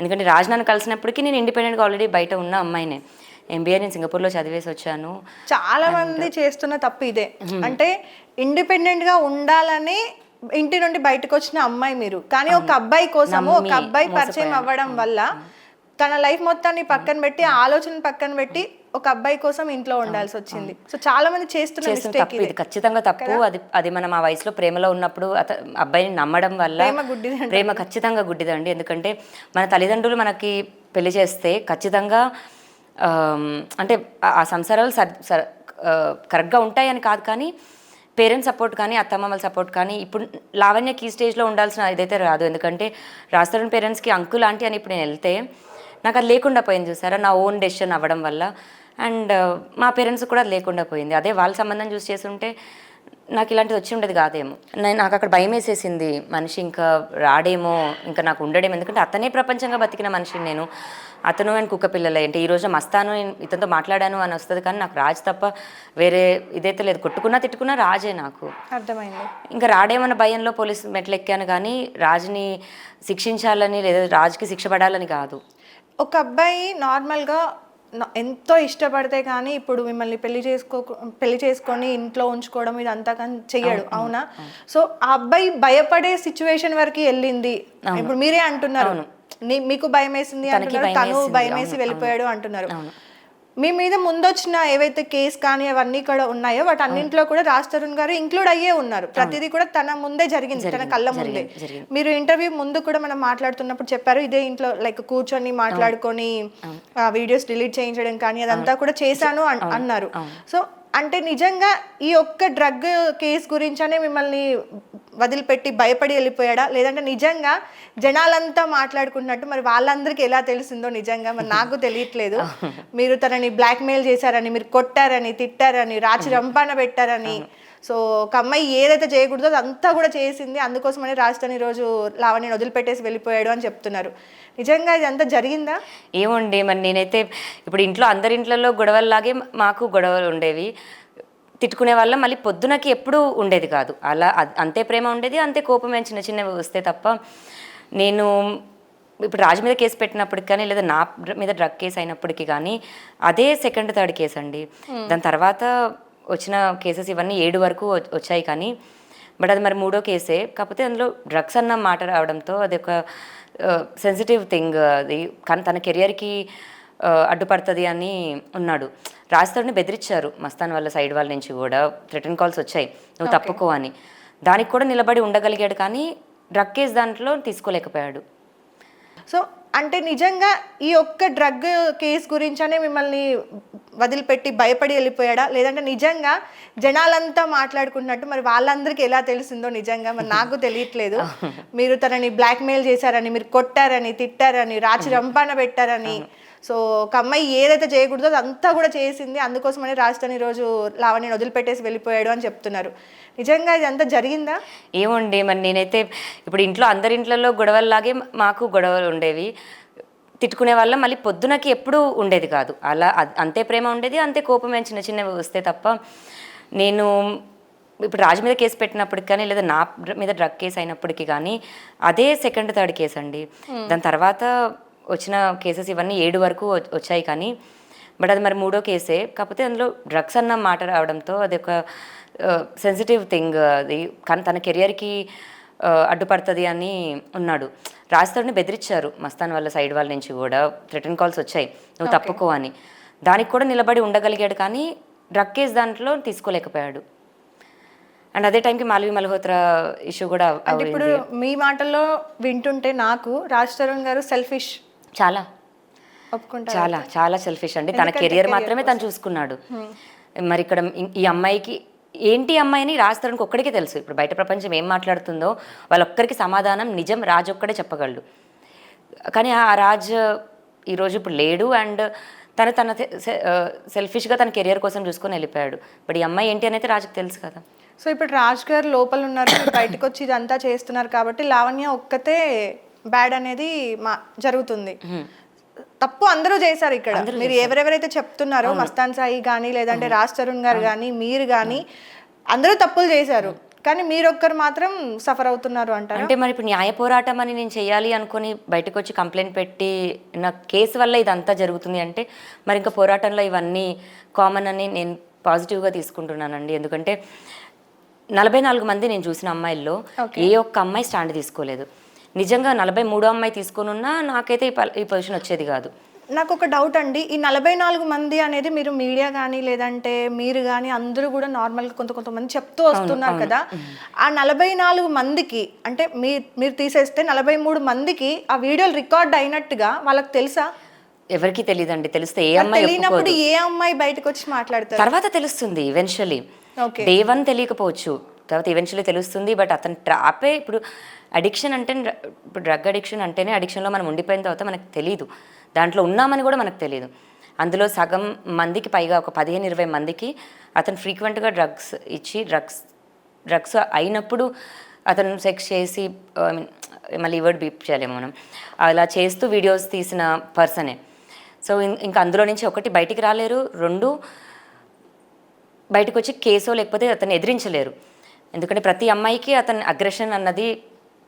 ఎందుకంటే రాజ్ నన్ను కలిసినప్పటికీ నేను ఇండిపెండెంట్గా ఆల్రెడీ బయట ఉన్న అమ్మాయినే. ఎంబీఏ నేను సింగపూర్లో చదివేసి వచ్చాను. చాలా మంది చేస్తున్న తప్పు ఇదే. అంటే ఇండిపెండెంట్గా ఉండాలని ఇంటి నుండి బయటకు వచ్చిన అమ్మాయి మీరు. కానీ ఒక అబ్బాయి కోసము ఒక అబ్బాయి పరిచయం అవ్వడం వల్ల తన లైఫ్ మొత్తాన్ని పక్కన పెట్టి ఆలోచన పక్కన పెట్టి ఒక అబ్బాయి కోసం ఇంట్లో ఉండాల్సి వచ్చింది. సో చాలా మంది చేస్తున్న తప్పు. ఇది. ఖచ్చితంగా తప్పు. అది అది మనం ఆ వయసులో ప్రేమలో ఉన్నప్పుడు అత అబ్బాయిని నమ్మడం వల్ల ప్రేమ ఖచ్చితంగా గుడ్డిదండి. ఎందుకంటే మన తల్లిదండ్రులు మనకి పెళ్ళి చేస్తే ఖచ్చితంగా అంటే ఆ- సంసారాలు సర్ కరెక్ట్గా ఉంటాయని కాదు కానీ పేరెంట్స్ సపోర్ట్ కానీ అత్తమ్మల సపోర్ట్ కానీ ఇప్పుడు లావణ్యకి ఈ స్టేజ్లో ఉండాల్సిన ఇదైతే రాదు. ఎందుకంటే రాస్తారని పేరెంట్స్కి అంకుల్ ఆంటీ అని ఇప్పుడు నేను వెళ్తే నాకు అది లేకుండా పోయింది చూసారా? నా ఓన్ డెసిషన్ అవ్వడం వల్ల. అండ్ మా పేరెంట్స్ కూడా లేకుండా పోయింది. అదే వాళ్ళ సంబంధం చూసి చేస్తుంటే నాకు ఇలాంటిది వచ్చి ఉండేది కాదేమో. నేను నాకు అక్కడ భయం వేసేసింది. మనిషి ఇంకా రాడేమో ఇంకా నాకు ఉండడేమో. ఎందుకంటే అతనే ప్రపంచంగా బతికిన మనిషిని నేను. అతను అండ్ కుక్క పిల్లలే. అంటే ఈ రోజు మస్తాను నేను ఇతనితో మాట్లాడాను అని వస్తుంది కానీ నాకు రాజు తప్ప వేరే ఇదైతే లేదు. కొట్టుకున్నా తిట్టుకున్నా రాజే నాకు. అర్థమైంది. ఇంకా రాడేమన్న భయంలో పోలీసు మెట్లు ఎక్కాను కానీ రాజుని శిక్షించాలని లేదా రాజుకి శిక్ష పడాలని కాదు. ఒక అబ్బాయి నార్మల్గా ఎంతో ఇష్టపడితే కానీ ఇప్పుడు మిమ్మల్ని పెళ్ళి చేసుకో పెళ్ళి చేసుకొని ఇంట్లో ఉంచుకోవడం ఇదంతా కానీ చెయ్యడు అవునా సో ఆ అబ్బాయి భయపడే సిచ్యువేషన్ వరకు వెళ్ళింది. ఇప్పుడు మీరే అంటున్నారు. మీకు భయం వేసింది అంటున్నారు తను. భయం వేసి వెళ్ళిపోయాడు అంటున్నారు. మీ మీద ముందొచ్చిన ఏవైతే కేసు కానీ అవన్నీ కూడా ఉన్నాయో వాటి అన్నింటిలో కూడా రాజ్ తరుణ్ గారు ఇంక్లూడ్ అయ్యే ఉన్నారు. ప్రతిదీ కూడా తన ముందే జరిగింది తన కళ్ళ ముందే. మీరు ఇంటర్వ్యూ ముందు కూడా మనం మాట్లాడుతున్నప్పుడు చెప్పారు ఇదే ఇంట్లో లైక్ కూర్చొని మాట్లాడుకొని వీడియోస్ డిలీట్ చేయించడం కానీ అదంతా కూడా చేశాను అన్- అన్నారు. సో అంటే నిజంగా ఈ ఒక్క డ్రగ్ కేసు గురించనే మిమ్మల్ని వదిలిపెట్టి భయపడి వెళ్ళిపోయాడా? లేదంటే నిజంగా జనాలంతా మాట్లాడుకుంటున్నట్టు మరి వాళ్ళందరికీ ఎలా తెలిసిందో నిజంగా మరి నాకు తెలియట్లేదు. మీరు తనని బ్లాక్మెయిల్ చేశారని మీరు కొట్టారని తిట్టారని రాచి రంపాన పెట్టారని. సో ఒక అమ్మాయి ఏదైతే చేయకూడదో అదంతా కూడా చేసింది. అందుకోసమని రాజధాని రోజు లావణ్యని వదిలిపెట్టేసి వెళ్ళిపోయాడు అని చెప్తున్నారు. నిజంగా ఇదంతా జరిగిందా? ఏముండే మరి నేనైతే ఇప్పుడు ఇంట్లో అందరి ఇంట్లలో గొడవల్లాగే మాకు గొడవలు ఉండేవి. తిట్టుకునే వల్ల మళ్ళీ పొద్దునకి ఎప్పుడూ ఉండేది కాదు. అలా అంతే ప్రేమ ఉండేది అంతే కోపం చిన్న చిన్నవి వస్తే తప్ప నేను ఇప్పుడు రాజు మీద కేసు పెట్టినప్పటికి కానీ లేదా నా మీద డ్రగ్ కేసు అయినప్పటికీ కానీ అదే సెకండ్ థర్డ్ కేసు అండి. దాని తర్వాత వచ్చిన కేసెస్ ఇవన్నీ ఏడు వరకు వచ్చాయి కానీ బట్ అది మరి మూడో కేసే. కాకపోతే అందులో డ్రగ్స్ అన్న మాట రావడంతో అది ఒక సెన్సిటివ్ థింగ్ అది. కానీ తన కెరియర్కి అడ్డుపడుతుంది అని ఉన్నాడు. రాజుతోడిని బెదిరించారు. మస్తాన్ వాళ్ళ సైడ్ వాళ్ళ నుంచి కూడా రిటర్న్ కాల్స్ వచ్చాయి. నువ్వు తప్పుకో అని. దానికి కూడా నిలబడి ఉండగలిగాడు కానీ డ్రగ్ కేసు దాంట్లో తీసుకోలేకపోయాడు. సో అంటే నిజంగా ఈ ఒక్క డ్రగ్ కేసు గురించనే మిమ్మల్ని వదిలిపెట్టి భయపడి వెళ్ళిపోయాడా? లేదంటే నిజంగా జనాలంతా మాట్లాడుకుంటున్నట్టు మరి వాళ్ళందరికీ ఎలా తెలిసిందో నిజంగా? మరి నాకు తెలియట్లేదు. మీరు తనని బ్లాక్మెయిల్ చేశారని మీరు కొట్టారని తిట్టారని రాచి రంపాన పెట్టారని సో ఒక అమ్మాయి ఏదైతే చేయకూడదో అదంతా కూడా చేసింది. అందుకోసమని రాజధాని రోజు లావణ్యని వదిలిపెట్టేసి వెళ్ళిపోయాడు అని చెప్తున్నారు. నిజంగా ఇదంతా జరిగిందా? ఏముండే మరి నేనైతే ఇప్పుడు ఇంట్లో అందరి ఇంట్లలో గొడవల్లాగే మాకు గొడవలు ఉండేవి. తిట్టుకునే వల్ల మళ్ళీ పొద్దునకి ఎప్పుడూ ఉండేది కాదు. అలా అంతే ప్రేమ ఉండేది అంతే కోపం చిన్న చిన్నవి వస్తే తప్ప నేను ఇప్పుడు రాజు మీద కేసు పెట్టినప్పటికి కానీ లేదా నా మీద డ్రగ్ కేసు అయినప్పటికీ కానీ అదే సెకండ్ థర్డ్ కేసు అండి దాని తర్వాత వచ్చిన కేసెస్ ఇవన్నీ ఏడు వరకు వచ్చాయి కానీ బట్ అది మరి మూడో కేసే. కాకపోతే అందులో డ్రగ్స్ అన్న మాట రావడంతో అది ఒక సెన్సిటివ్ థింగ్ అది. కానీ తన కెరియర్కి అడ్డుపడుతుంది అని ఉన్నాడు. రాజుతోడిని బెదిరించారు మస్తాన్ వాళ్ళ సైడ్ వాళ్ళ నుంచి కూడా. రిటర్న్ కాల్స్ వచ్చాయి. నువ్వు తప్పుకో అని. దానికి కూడా నిలబడి ఉండగలిగాడు కానీ డ్రగ్ కేసు దాంట్లో తీసుకోలేకపోయాడు. అండ్ అదే టైంకి మాల్వి మల్హోత్రా ఇష్యూ కూడా. ఇప్పుడు మీ మాటల్లో వింటుంటే నాకు రాజ్ తరుణ్ గారు సెల్ఫిష్ చాలా. చాలా చాలా సెల్ఫిష్ అండి. తన కెరియర్ మాత్రమే తను చూసుకున్నాడు. మరి ఇక్కడ ఈ- అమ్మాయికి ఏంటి అమ్మాయిని రాజ్ తరుణ్కి ఒక్కడికే తెలుసు. ఇప్పుడు బయట ప్రపంచం ఏం మాట్లాడుతుందో వాళ్ళొక్కరికి సమాధానం నిజం రాజ్ ఒక్కడే చెప్పగలడు. కానీ ఆ రాజ్ ఈరోజు ఇప్పుడు లేడు అండ్ తను తన సెల్ఫిష్గా తన కెరియర్ కోసం చూసుకొని వెళ్ళిపోయాడు. బట్ ఈ అమ్మాయి ఏంటి అనేది రాజుకు తెలుసు కదా. సో ఇప్పుడు రాజ్ గారు లోపల ఉన్నారు బయటకు వచ్చి ఇదంతా చేస్తున్నారు కాబట్టి లావణ్య ఒక్కతే బ్యాడ్ అనేది మా జరుగుతుంది. తప్పు అందరూ చేశారు ఇక్కడ. మీరు ఎవరెవరైతే చెప్తున్నారో మస్తాన్ సాయి కానీ లేదంటే రాజ్ తరుణ్ గారు కానీ మీరు కానీ అందరూ తప్పులు చేశారు. కానీ మీరొక్కరు మాత్రం సఫర్ అవుతున్నారు అంటారు? అంటే మరి ఇప్పుడు న్యాయ పోరాటం అని నేను చేయాలి అనుకుని బయటకు వచ్చి కంప్లైంట్ పెట్టి నా కేసు వల్ల ఇదంతా జరుగుతుంది అంటే మరి ఇంకా పోరాటంలో ఇవన్నీ కామన్ అని నేను పాజిటివ్గా తీసుకుంటున్నానండి. ఎందుకంటే నలభై నాలుగు మంది నేను చూసిన అమ్మాయిల్లో ఏ ఒక్క అమ్మాయి స్టాండ్ తీసుకోలేదు. నిజంగా నలభై మూడో అమ్మాయి తీసుకుని ఉన్నా నాకైతే ఈ పొజిషన్ వచ్చేది కాదు. నాకు ఒక డౌట్ అండి. ఈ నలభై నాలుగు మంది అనేది మీరు మీడియా కానీ లేదంటే మీరు కానీ అందరూ కూడా నార్మల్గా కొంత కొంతమంది చెప్తూ వస్తున్నారు కదా. ఆ నలభై నాలుగు మందికి అంటే మీ మీరు తీసేస్తే నలభై మూడు మందికి ఆ వీడియోలు రికార్డ్ అయినట్టుగా వాళ్ళకి తెలుసా? ఎవరికి తెలియదండి తెలిస్తే ఏ అమ్మాయి తెలియనప్పుడు ఏ అమ్మాయి బయటకు వచ్చి మాట్లాడతారు? తర్వాత తెలుస్తుంది ఈవెన్చువలీ ఓకే. డే వన్ తెలియకపోవచ్చు. తర్వాత ఈవెన్చువల్లీ తెలుస్తుంది బట్ అతను ట్రాపే ఇప్పుడు అడిక్షన్ అంటే ఇప్పుడు డ్రగ్ అడిక్షన్ అంటేనే అడిక్షన్లో మనం ఉండిపోయిన తర్వాత మనకు తెలియదు దాంట్లో ఉన్నామని కూడా మనకు తెలియదు అందులో సగం మందికి పైగా ఒక పదిహేను ఇరవై మందికి అతను ఫ్రీక్వెంట్గా డ్రగ్స్ ఇచ్చి డ్రగ్స్ డ్రగ్స్ అయినప్పుడు అతను సెక్స్ చేసి ఐ మీన్ మళ్ళీ వర్డ్ బీప్ చేయలేము మనం. అలా చేస్తూ వీడియోస్ తీసిన పర్సనే సో ఇంకా అందులో నుంచి ఒకటి బయటికి రాలేరు. రెండు బయటకు వచ్చి కేసో లేకపోతే అతను ఎదిరించలేరు. ఎందుకంటే ప్రతి అమ్మాయికి అతని అగ్రెషన్ అన్నది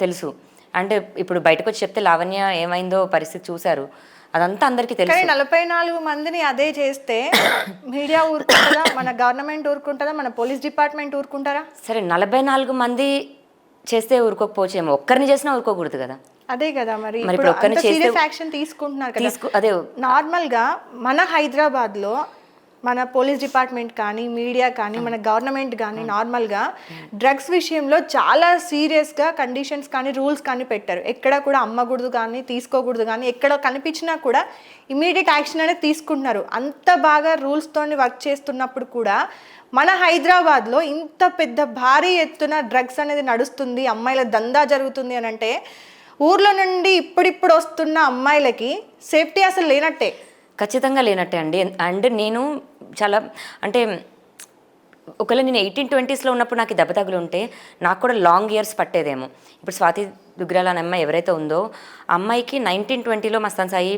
తెలుసు. అంటే ఇప్పుడు బయటకు వచ్చి చెప్తే లావణ్య ఏమైందో పరిస్థితి చూశారు. అదంతా అందరికీ తెలుసు. నలభై నాలుగు మందిని అదే చేస్తే మీడియా ఊరుకుంటుందా? మన గవర్నమెంట్ ఊరుకుంటుందా? మన పోలీస్ డిపార్ట్మెంట్ ఊరుకుంటారా? సరే నలభై నాలుగు మంది చేస్తే ఊరుకోకపోవచ్చేమో. ఒక్కరిని చేసినా ఊరుకోకూడదు కదా. అదే కదా మరి. ఇప్పుడు సీరియస్ యాక్షన్ తీసుకుంటున్నారు కదా. అదే. నార్మల్గా మన హైదరాబాద్లో మన పోలీస్ డిపార్ట్మెంట్ కానీ మీడియా కానీ మన గవర్నమెంట్ కానీ నార్మల్గా డ్రగ్స్ విషయంలో చాలా సీరియస్గా కండిషన్స్ కానీ రూల్స్ కానీ పెట్టారు. ఎక్కడ కూడా అమ్మకూడదు కానీ తీసుకోకూడదు కానీ ఎక్కడ కనిపించినా కూడా ఇమీడియట్ యాక్షన్ అనేది తీసుకుంటున్నారు. అంత బాగా రూల్స్తోని వర్క్ చేస్తున్నప్పుడు కూడా మన హైదరాబాద్లో ఇంత పెద్ద భారీ ఎత్తున డ్రగ్స్ అనేది నడుస్తుంది అమ్మాయిల దందా జరుగుతుంది అని అంటే ఊర్లో నుండి ఇప్పుడిప్పుడు వస్తున్న అమ్మాయిలకి సేఫ్టీ అసలు లేనట్టే. ఖచ్చితంగా లేనట్టే అండి. అండ్ నేను చాలా అంటే ఒకవేళ నేను ఎయిటీన్ ట్వంటీస్లో ఉన్నప్పుడు నాకు దెబ్బ తగులు ఉంటే నాకు కూడా లాంగ్ ఇయర్స్ పట్టేదేమో. ఇప్పుడు స్వాతి దుగ్రాల అనే అమ్మాయి ఎవరైతే ఉందో అమ్మాయికి నైన్టీన్ ట్వంటీలో మస్తాన్ సాయి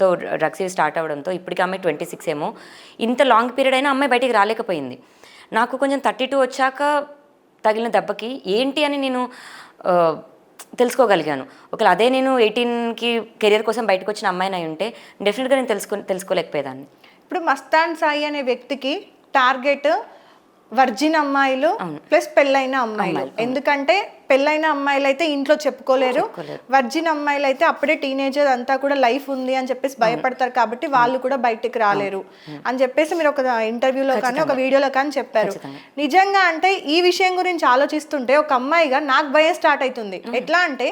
తో డ్రగ్స్ స్టార్ట్ అవ్వడంతో ఇప్పటికి అమ్మాయి ట్వంటీ సిక్స్ ఏమో. ఇంత లాంగ్ పీరియడ్ అయినా అమ్మాయి బయటికి రాలేకపోయింది. నాకు కొంచెం థర్టీ టూ వచ్చాక తగిలిన దెబ్బకి ఏంటి అని నేను తెలుసుకోగలిగాను. ఒకవేళ అదే నేను ఎయిటీన్కి కెరియర్ కోసం బయటకు వచ్చిన అమ్మాయిని అయి ఉంటే డెఫినెట్గా నేను తెలుసుకో తెలుసుకోలేకపోయేదాన్ని. ఇప్పుడు మస్తాన్ సాయి అనే వ్యక్తికి టార్గెట్ వర్జిన్ అమ్మాయిలు ప్లస్ పెళ్ళైన అమ్మాయిలు. ఎందుకంటే పెళ్ళైన అమ్మాయిలు అయితే ఇంట్లో చెప్పుకోలేరు. వర్జిన్ అమ్మాయిలు అయితే అప్పుడే టీనేజర్ అంతా కూడా లైఫ్ ఉంది అని చెప్పేసి భయపడతారు కాబట్టి వాళ్ళు కూడా బయటికి రాలేరు. అని చెప్పేసి మీరు ఒక ఇంటర్వ్యూలో కానీ ఒక వీడియోలో కానీ చెప్పారు. నిజంగా అంటే ఈ విషయం గురించి ఆలోచిస్తుంటే ఒక అమ్మాయిగా నాకు భయం స్టార్ట్ అవుతుంది. ఎట్లా అంటే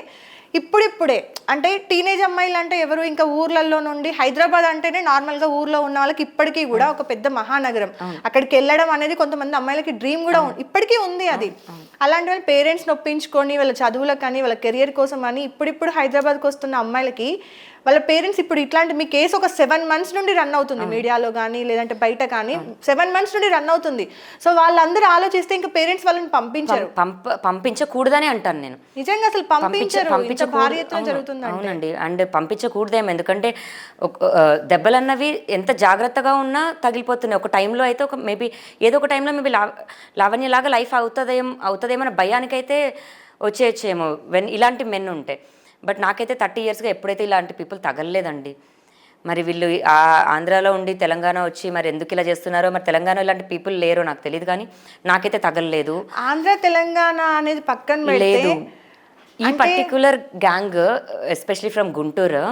ఇప్పుడిప్పుడే. అంటే టీనేజ్ అమ్మాయిలు అంటే ఎవరు ఇంకా ఊర్లలో నుండి హైదరాబాద్ అంటేనే నార్మల్గా ఊర్లో ఉన్న వాళ్ళకి ఇప్పటికీ కూడా ఒక పెద్ద మహానగరం. అక్కడికి వెళ్ళడం అనేది కొంతమంది అమ్మాయిలకి డ్రీమ్ కూడా ఇప్పటికీ ఉంది అది. అలాంటి వాళ్ళ పేరెంట్స్ నొప్పించుకొని వాళ్ళ చదువులకు కానీ వాళ్ళ కెరియర్ కోసం అని ఇప్పుడిప్పుడు హైదరాబాద్కి వస్తున్న అమ్మాయిలకి వాళ్ళ పేరెంట్స్ ఇప్పుడు ఇట్లాంటి మీ కేసు ఒక సెవెన్ మంత్స్ నుండి రన్ అవుతుంది మీడియాలో కానీ లేదంటే బయట కానీ సెవెన్ మంత్స్ నుండి రన్ అవుతుంది. సో వాళ్ళందరూ ఆలోచిస్తే ఇంకా పేరెంట్స్ వాళ్ళని పంపించరు. పంప పంపించకూడదని అంటాను నేను. నిజంగా అసలు పంపించరు. ఇంత పంపించకూడదు- భారీ ఎత్తున అవును, జరుగుతుంది అవునండి. అండ్ పంపించకూడదేమో. ఎందుకంటే దెబ్బలు అన్నవి ఎంత జాగ్రత్తగా ఉన్నా తగిలిపోతున్నాయి. ఒక టైంలో అయితే ఒక మేబీ ఏదో ఒక టైంలో మేబీ లా లావణ్యలాగా లైఫ్ అవుతుందేమో అవుతుందేమో భయానికైతే వచ్చేయచ్చేమో. వెన్ ఇలాంటి మెన్ ఉంటే బట్ నాకైతే థర్టీ ఇయర్స్గా ఎప్పుడైతే ఇలాంటి పీపుల్ తగలలేదండి. మరి వీళ్ళు ఆ ఆంధ్రాలో ఉండి తెలంగాణ వచ్చి మరి ఎందుకు ఇలా చేస్తున్నారో మరి తెలంగాణ ఇలాంటి పీపుల్ లేరో నాకు తెలియదు కానీ నాకైతే తగలలేదు. ఆంధ్ర తెలంగాణ అనేది పక్కన లేదు. ఈ particular gang especially from Guntur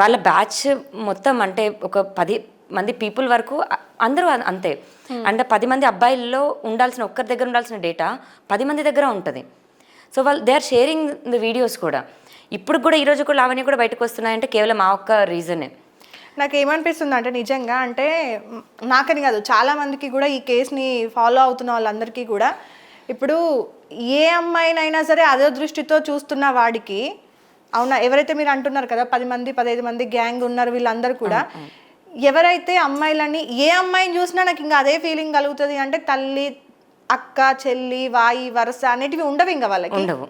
వాళ్ళ బ్యాచ్ మొత్తం అంటే ఒక పది మంది పీపుల్ వరకు అందరూ అంతే. అంటే పది మంది అబ్బాయిల్లో ఉండాల్సిన ఒక్కరి దగ్గర ఉండాల్సిన డేటా పది మంది దగ్గర ఉంటుంది. సో వాళ్ళు they are sharing the videos కూడా. ఇప్పుడు కూడా ఈరోజు కూడా లావణ్య కూడా బయటకు వస్తున్నాయంటే కేవలం ఆ ఒక్క రీజనే నాకు ఏమనిపిస్తుంది అంటే నిజంగా అంటే నాకని కాదు చాలా మందికి కూడా ఈ కేసుని ఫాలో అవుతున్న వాళ్ళందరికీ కూడా ఇప్పుడు ఏ అమ్మాయినైనా సరే అదే దృష్టితో చూస్తున్న వాడికి అవునా ఎవరైతే మీరు అంటున్నారు కదా పది మంది పదహైదు మంది గ్యాంగ్ ఉన్నారు వీళ్ళందరూ కూడా ఎవరైతే అమ్మాయిలని ఏ అమ్మాయిని చూసినా నాకు ఇంకా అదే ఫీలింగ్ కలుగుతుంది అంటే తల్లి అక్క చెల్లి వాయి వరస అనేటివి ఉండవు ఇంకా వాళ్ళకి. ఉండవు.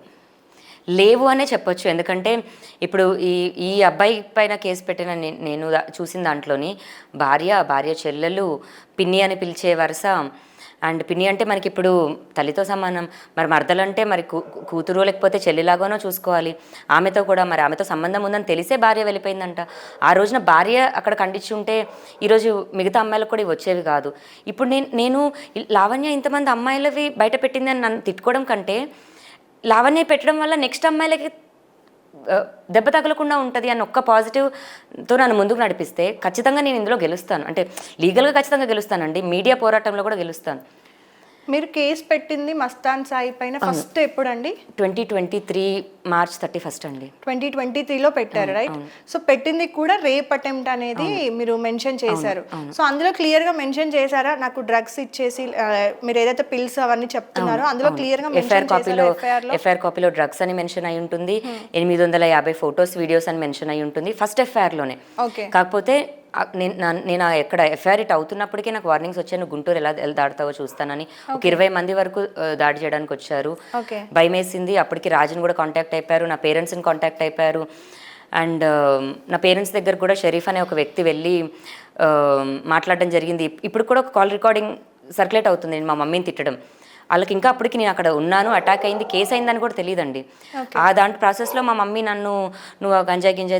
లేవు అనే చెప్పొచ్చు. ఎందుకంటే ఇప్పుడు ఈ ఈ అబ్బాయి పైన కేసు పెట్టిన నేను దా- చూసిన దాంట్లోని భార్య భార్య చెల్లెలు పిన్ని అని పిలిచే వరుస. అండ్ పిన్ని అంటే మనకి ఇప్పుడు తల్లితో సమానం. మరి మరదలంటే మరి కూ కూతురు లేకపోతే చెల్లిలాగానో చూసుకోవాలి. ఆమెతో కూడా మరి ఆమెతో సంబంధం ఉందని తెలిసే భార్య వెళ్ళిపోయిందంట. ఆ రోజున భార్య అక్కడ ఖండించి ఉంటే ఈరోజు మిగతా అమ్మాయిలకు కూడా వచ్చేవి కాదు. ఇప్పుడు నేను నేను లావణ్య ఇంతమంది అమ్మాయిలవి బయట పెట్టిందని నన్ను తిట్టుకోవడం కంటే లావణ్య పెట్టడం వల్ల నెక్స్ట్ అమ్మాయిలకి దెబ్బ తగలకుండా ఉంటుంది అని ఒక్క పాజిటివ్తో నన్ను ముందుకు నడిపిస్తే ఖచ్చితంగా నేను ఇందులో గెలుస్తాను. అంటే లీగల్గా ఖచ్చితంగా గెలుస్తానండి. మీడియా పోరాటంలో కూడా గెలుస్తాను. మీరు కేసు పెట్టింది మస్తాన్ సాయి పైన ఫస్ట్ ఎప్పుడండి? Twenty twenty three March thirty first అండి. ట్వంటీ ట్వంటీ త్రీలో పెట్టారు రైట్? సో పెట్టింది కూడా రేప్ అటెంప్ట్ అనేది మీరు మెన్షన్ చేశారు. సో అందులో క్లియర్గా మెన్షన్ చేశారా? నాకు డ్రగ్స్ ఇచ్చేసి మీరు ఏదైతే పిల్స్ అవన్నీ చెప్తున్నారో అందులో క్లియర్గా ఎఫ్ఐఆర్ మెన్షన్ కాపీలో ఎఫ్ఐఆర్ కాపీలో డ్రగ్స్ అని మెన్షన్ అయి ఉంటుంది. ఎనిమిది వందల యాభై ఫొటోస్ వీడియోస్ అని మెన్షన్ అయి ఉంటుంది. ఫస్ట్ ఎఫ్ఐఆర్లోనే. ఓకే. కాకపోతే నేను ఎక్కడ ఎఫ్ఐఆర్ ఇట్ అవుతున్నప్పటికీ నాకు వార్నింగ్స్ వచ్చాయి. నువ్వు గుంటూరు ఎలా దాడతావో చూస్తానని. ఒక ఇరవై మంది వరకు దాడి చేయడానికి వచ్చారు. భయం వేసింది అప్పటికి రాజుని కూడా కాంటాక్ట్ అయిపోయారు. నా పేరెంట్స్ని కాంటాక్ట్ అయిపోయారు. అండ్ నా పేరెంట్స్ దగ్గర కూడా షరీఫ్ అనే ఒక వ్యక్తి వెళ్ళి మాట్లాడడం జరిగింది. ఇప్పుడు కూడా ఒక కాల్ రికార్డింగ్ సర్క్యులేట్ అవుతుంది. మా మమ్మీని తిట్టడం. వాళ్ళకి ఇంకా అప్పటికి నేను అక్కడ ఉన్నాను. అటాక్ అయింది. కేసు అయిందని కూడా తెలియదండి. ఆ దాంట్లో ప్రాసెస్లో మా మమ్మీ నన్ను నువ్వు గంజాయి గింజాయి